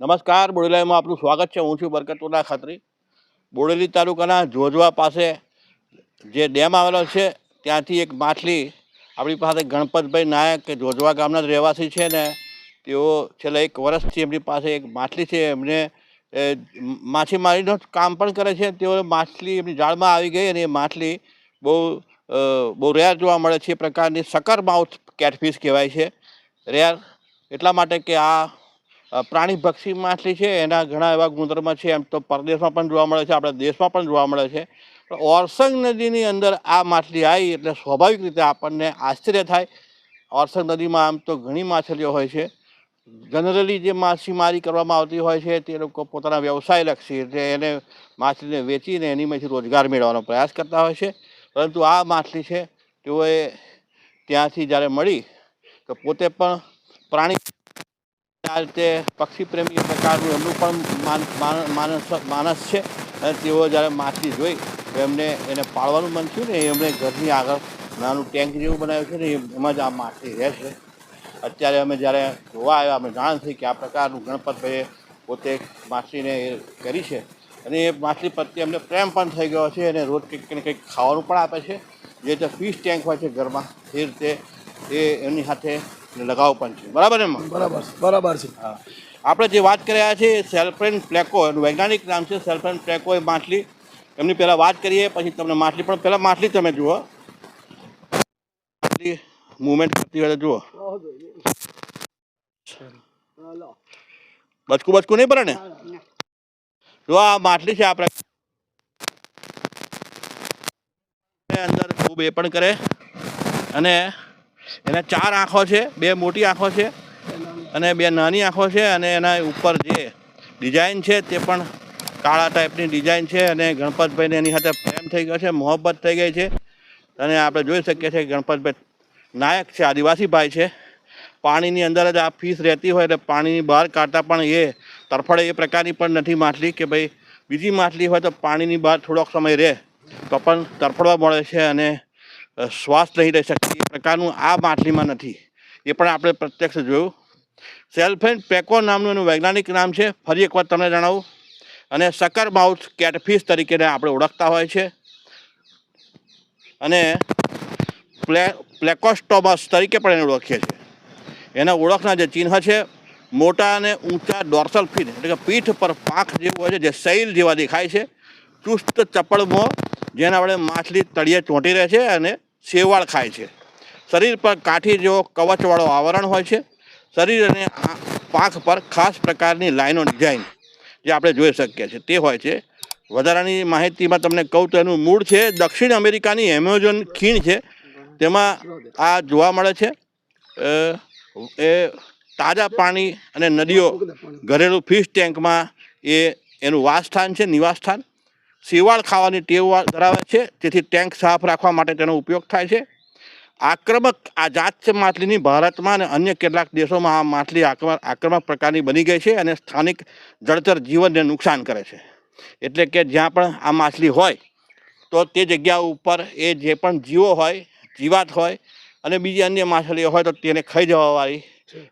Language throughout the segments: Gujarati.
નમસ્કાર, બોડેલામાં આપનું સ્વાગત છે. હું છું બરકતુલ્લા ખત્રી. બોડેલી તાલુકાના જોજવા પાસે જે ડેમ આવેલો છે, ત્યાંથી એક માછલી આપણી પાસે ગણપતભાઈ નાયક, કે જોજવા ગામના જ રહેવાસી છે ને, તેઓ છેલ્લા એક વર્ષથી એમની પાસે એક માછલી છે. એમને માછીમારીનું કામ પણ કરે છે. તેઓ માછલી એમની જાળમાં આવી ગઈ અને એ માછલી બહુ બહુ રેર જોવા મળે છે. એ પ્રકારની સકર માઉથ કેટફિશ કહેવાય છે. રેર એટલા માટે કે આ અ, પ્રાણીભક્ષી માછલી છે એના ઘણા એવા ગુણધર્મ છે એમ તો પરદેશમાં પણ જોવા મળે છે આપણા દેશમાં પણ જોવા મળે છે. ઓરસંગ નદીની અંદર આ માછલી આવી એટલે સ્વાભાવિક રીતે આપણને આશ્ચર્ય થાય. ઓરસંગ નદીમાં આમ તો ઘણી માછલીઓ હોય છે. જનરલી જે માછીમારી કરવામાં આવતી હોય છે તે લોકો પોતાના વ્યવસાય લક્ષી એટલે એને માછલીને વેચીને એનીમાંથી રોજગાર મેળવવાનો પ્રયાસ કરતા હોય છે. પરંતુ આ માછલી છે તેઓએ ત્યાંથી જ્યારે મળી તો પોતે પણ પ્રાણી આ રીતે પક્ષી પ્રેમી પ્રકારનું એમનું પણ માન- માન- માનસ માનસ છે. અને તેઓ જ્યારે માછલી જોઈ, તો એમને એને પાળવાનું મન થયું ને, એમણે ઘરની આગળ નાનું ટેન્ક જેવું બનાવ્યું છે ને એમાં જ આ માછલી રહે છે. અત્યારે અમે જ્યારે જોવા આવ્યા, અમે જાણ થઈ કે આ પ્રકારનું ગણપતભાઈએ પોતે માછલીને એ કરી છે. અને એ માછલી પ્રત્યે એમને પ્રેમ પણ થઈ ગયો છે અને રોજ કંઈક ને કંઈક ખાવાનું પણ આપે છે. જે રીતે ફિશ ટેન્ક હોય છે ઘરમાં, એ રીતે એ એમની સાથે લગાવ પણ છે. બરાબર ને બરાબર બરાબર છે. હા. આપણે જે વાત કરી રહ્યા છીએ સેલ્ફ્રેન પ્લેકો એનું વૈજ્ઞાનિક નામ છે સેલ્ફ્રેન પ્લેકો એ માછલી. એમની પહેલાં વાત કરીએ પછી તમને માછલી પણ પહેલાં માછલી તમે જુઓ. માછલી મુવમેન્ટ કરતી હોય જુઓ. બચકું બચકું નહીં પડે ને? જો આ માછલી છે આપણે. અંદર ખૂબ એ પણ કરે. અને એના ચાર આંખો છે, બે મોટી આંખો છે અને બે નાની આંખો છે અને એના ઉપર જે ડિઝાઇન છે તે પણ કાળા ટાઈપની ડિઝાઇન છે અને ગણપતભાઈને એની સાથે પ્રેમ થઈ ગયો છે, મોહબ્બત થઈ ગઈ છે. અને આપણે જોઈ શકીએ છીએ ગણપતભાઈ નાયક છે, આદિવાસી ભાઈ છે. પાણીની અંદર જ આ ફીસ રહેતી હોય એટલે પાણીની બહાર કાઢતા પણ એ તરફડે એ પ્રકારની પણ નથી માછલી કે ભાઈ બીજી માછલી હોય તો પાણીની બહાર થોડોક સમય રહે તો પણ તરફડવા મળે છે અને શ્વાસ નહીં રહી શકતી, એ પ્રકારનું આ માછલીમાં નથી. એ પણ આપણે પ્રત્યક્ષ જોયું. સેલ્ફેન પેકો નામનું એનું વૈજ્ઞાનિક નામ છે. ફરી એકવાર તમને જણાવું. અને સકર માઉથ કેટફિશ તરીકે આપણે ઓળખતા હોય છે. અને પ્લે પ્લેકોસ્ટોમસ તરીકે પણ એને ઓળખીએ છીએ. એના ઓળખના જે ચિહ્ન છે, મોટા અને ઊંચા ડોર્સલ ફિન એટલે કે પીઠ પર પાંખ જેવું હોય છે, જે સૈલ જેવા દેખાય છે. ચુસ્ત ચપળ મોં જેના વડે માછલી તળિયે ચોંટી રહે છે અને શેવાળ ખાય છે. શરીર પર કાઠી જેવો કવચવાળો આવરણ હોય છે. શરીર અને પાંખ પર ખાસ પ્રકારની લાઈનો ડિઝાઇન જે આપણે જોઈ શકીએ છીએ. તે હોય છે. વધારાની માહિતીમાં તમને કહું તો એનું મૂળ છે, દક્ષિણ અમેરિકાની એમેઝોન ખીણ છે. તેમાં આ જોવા મળે છે. એ તાજા પાણી અને નદીઓ, ઘરેલું ફિશ ટેન્કમાં એ એનું વાસસ્થાન છે, નિવાસસ્થાન. શેવાળ ખાવાની ટેવ ધરાવે છે. તેથી ટેન્ક સાફ રાખવા માટે તેનો ઉપયોગ થાય છે. આક્રમક, આ જાત છે માછલીની ભારતમાં અને અન્ય કેટલાક દેશોમાં આ માછલી આક્રમક પ્રકારની બની ગઈ છે અને સ્થાનિક જળચર જીવનને નુકસાન કરે છે. એટલે કે જ્યાં પણ આ માછલી હોય, તો તે જગ્યા ઉપર એ જે પણ જીવો હોય, જીવાત હોય અને બીજી અન્ય માછલીઓ હોય તો તેને ખાઈ જવાવાળી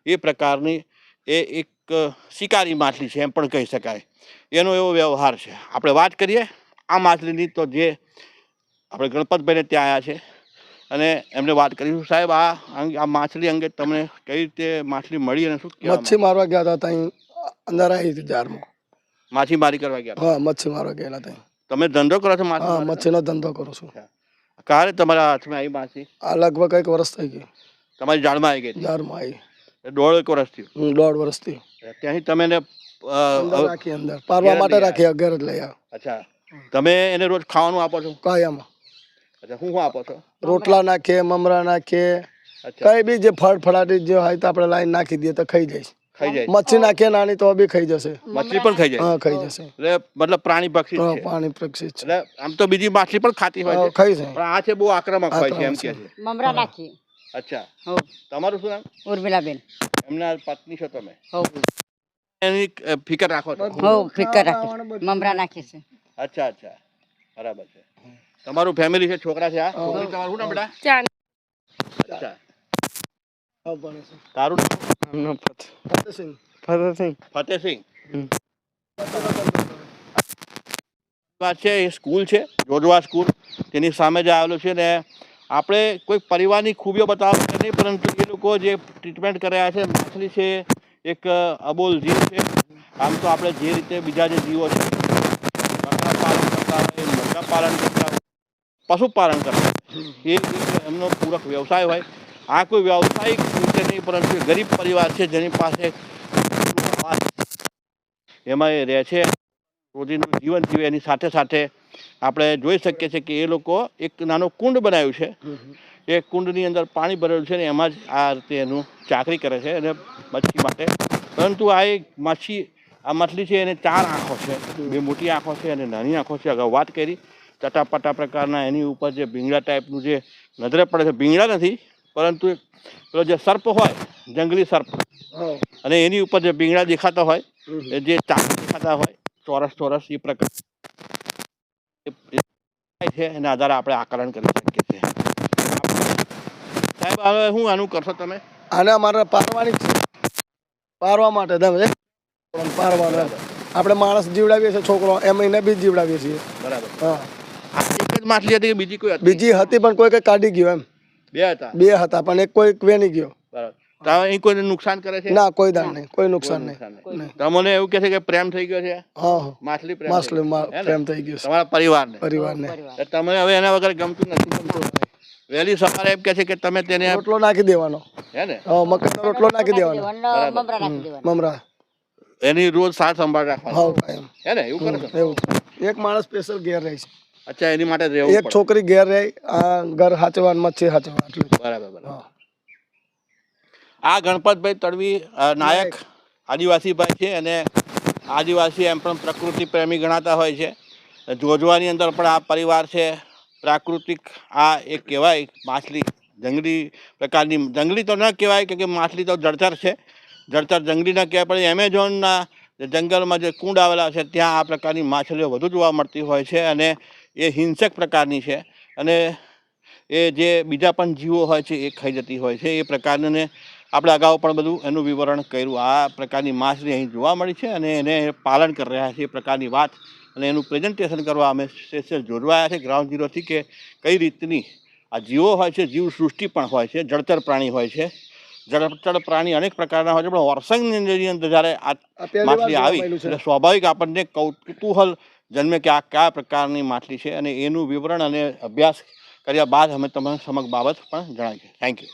એ પ્રકારની એ એક શિકારી માછલી છે એમ પણ કહી શકાય. એનો એવો વ્યવહાર છે. આપણે વાત કરીએ આ માછલીની તો જે આપણે ગણપતભાઈને ત્યાં આવ્યા છે. અને એમને વાત કરીશું સાહેબ આ અંગે આ માછલી અંગે તમને કઈ રીતે માછલી મળી અને શું મચ્છી મારવા ગયા હતા ત્યાં અંદર આવી હતી જારમાં. માછીમારી કરવા ગયા હા મચ્છી મારવા ગયેલા ત્યાં. તમે ધંધો કરો છો હા માછલી મચ્છીનો ધંધો કરું છું. ક્યારે તમારા હાથમાં આવી માછલી આ લગભગ એક વર્ષ થઈ ગયું. તમારી જાળમાં આવી ગઈ જાળમાં આવી. દોઢ એક વર્ષ થયું? દોઢ દોઢ વર્ષથી ત્યાંથી તમે એને રાખી અંદર. પારવા માટે રાખી અગર જ લઈ આવ્યા. અચ્છા. તમે એને રોજ ખાવાનું આપો છો? કાયમ. અચ્છા શું શું આપો છો? રોટલા નાખીએ મમરા નાખીએ કઈ બી જે ફળ ફળાટી જે હોય તો આપણે લાઈન નાખી દઈએ તો ખાઈ જઈશ. ખાઈ જાય મચ્છી નાખીએ નાની તો બી ખાઈ જશે. મચ્છી પણ ખાઈ જાય હા ખાઈ જશે. એટલે મતલબ પ્રાણી પક્ષી છે. પ્રાણી પક્ષી છે. એટલે આમ તો બીજી માછલી પણ ખાતી હોય છે. ખાઈ છે પણ આ છે બહુ આક્રમક હોય છે એમ કે છે. મમરા નાખી. અચ્છા. હો. તમારું શું નામ? ઉર્મિલાબેન. એમના પત્ની છો તમે? હો. એની ફિકર રાખો છો? હો ફિકર રાખો. મમરા નાખી છે. અચ્છા અચ્છા. બરાબર છે. તમારું ફેમિલી છે? છોકરા છે આ છોકરી તમારું નામ બેટા? અચ્છા. હા, ભણે છે. તારું નામ? ફતેહસિંહ. ફતેસિંહ. વાત છે એ સ્કૂલ છે જોજવા સ્કૂલ. તેની સામે જ આવેલું છે ને આપણે કોઈ પરિવારની ખૂબીઓ બતાવવા નહીં પરંતુ એ લોકો જે ટ્રીટમેન્ટ કર્યા છે માછલી છે એક અબોલ જીવ છે. આમ તો આપણે જે રીતે બીજા જે જીવો છે પાલન કરતા હોય મરઘા પાલન કરતા હોય પશુપાલન કરતા એ એમનો પૂરક વ્યવસાય હોય. આ કોઈ વ્યવસાયિક રીતે નહીં, પરંતુ ગરીબ પરિવાર છે, જેની પાસે એમાં એ રહે છે. રોજીનું જીવન જીવે, એની સાથે સાથે આપણે જોઈ શકીએ છીએ કે એ લોકો એક નાનો કુંડ બનાવ્યું છે. એ કુંડની અંદર પાણી ભરેલું છે ને એમાં જ આ રીતે એનું ચાકરી કરે છે અને મચ્છી માટે. પરંતુ આ એક માછી આ માછલી છે એને ચાર આંખો છે. બે મોટી આંખો છે અને નાની આંખો છે. અગાઉ વાત કરી. ચટાપટા પ્રકારના એની ઉપર જે ભીંગડા ટાઈપનું જે નજરે પડે છે. ભીંગડા નથી પરંતુ પેલો જે સર્પ હોય જંગલી સર્પ. અને એની ઉપર જે ભીંગડા દેખાતા હોય એ જે ચાક દેખાતા હોય ચોરસ ચોરસ એ પ્રકાર છે. એના આધારે આપણે આકલન કરી શકીએ છીએ. સાહેબ હવે શું આનું કરશો તમે? આને અમારે પારવાની છે. પારવા માટે તમે પારવાનો. આપણે માણસ જીવડાવીએ છીએ છોકરો એમ એને બી જીવડાવીએ છીએ. બરાબર. હા. એક જ માછલી હતી કે બીજી કોઈ હતી? બીજી હતી પણ કોઈ કઈ કાઢી ગયો એમ. બે હતા? બે હતા પણ એક કોઈ વેની ગયો. બરાબર. અહીં કોઈને નુકસાન કરે છે? ના કોઈ દાન નહીં કોઈ કોઈ નુકસાન નહીં. તમને એવું કહે છે કે પ્રેમ થઈ ગયો છે? હા માછલી પ્રેમ માછલી થઈ ગયો. હે ને? પ્રેમ થઈ ગયો તમારા પરિવારને? પરિવારને. તમને હવે એના વગર ગમતું નથી વહેલી સવારે એમ કે છે કે તમે તેને રોટલો નાખી દેવાનો. હે ને? હા મકાઈનો રોટલો નાખી દેવાનો. મમરા નાખી દેવાના મમરા. એની રોજ સાર સંભાળ રાખવાની. હે ને? એવું કરો એવું. એક માણસ સ્પેશિયલ ઘેર રહે છે. અચ્છા એની માટે રહેવું એક છોકરી ઘેર રહે આ ઘર હાચવાનમાં હાચવા આટલું બરાબર બરાબર. આ ગણપતભાઈ તડવી નાયક આદિવાસી ભાઈ છે અને આદિવાસી એમ પણ પ્રકૃતિ પ્રેમી ગણાતા હોય છે. જોજવાની અંદર પણ આ પરિવાર છે. પ્રાકૃતિક આ એક કહેવાય માછલી જંગલી પ્રકારની જંગલી તો ન કહેવાય કે માછલી તો જળચર છે. જળચર જંગલીના કહેવાય પણ એમેઝોનના જંગલમાં જે કુંડ આવેલા છે, ત્યાં આ પ્રકારની માછલીઓ વધુ જોવા મળતી હોય છે અને એ હિંસક પ્રકારની છે અને એ જે બીજા પણ જીવો હોય છે એ ખાઈ જતી હોય છે. એ પ્રકારને આપણે અગાઉ પણ બધું એનું વિવરણ કર્યું. આ પ્રકારની માછલી અહીં જોવા મળી છે અને એને પાલન કરી રહ્યા છે એ પ્રકારની વાત અને એનું પ્રેઝન્ટેશન કરવા અમે સ્પેશિયલ જોડવાયા છે ગ્રાઉન્ડ ઝીરોથી કે કઈ રીતની આ જીવો હોય છે, જીવ સૃષ્ટિ પણ હોય છે, જળચર પ્રાણી હોય છે. જળચર પ્રાણી અનેક પ્રકારના હોય છે પણ વર્ષંગની અંદર જ્યારે આ માછલી આવી. એટલે સ્વાભાવિક આપણને કૌતૂહલ જન્મે કે આ કયા પ્રકારની માછલી છે અને એનું વિવરણ અને અભ્યાસ કર્યા બાદ અમે તમને સમગ્ર બાબત પણ જણાવીએ થેન્ક યુ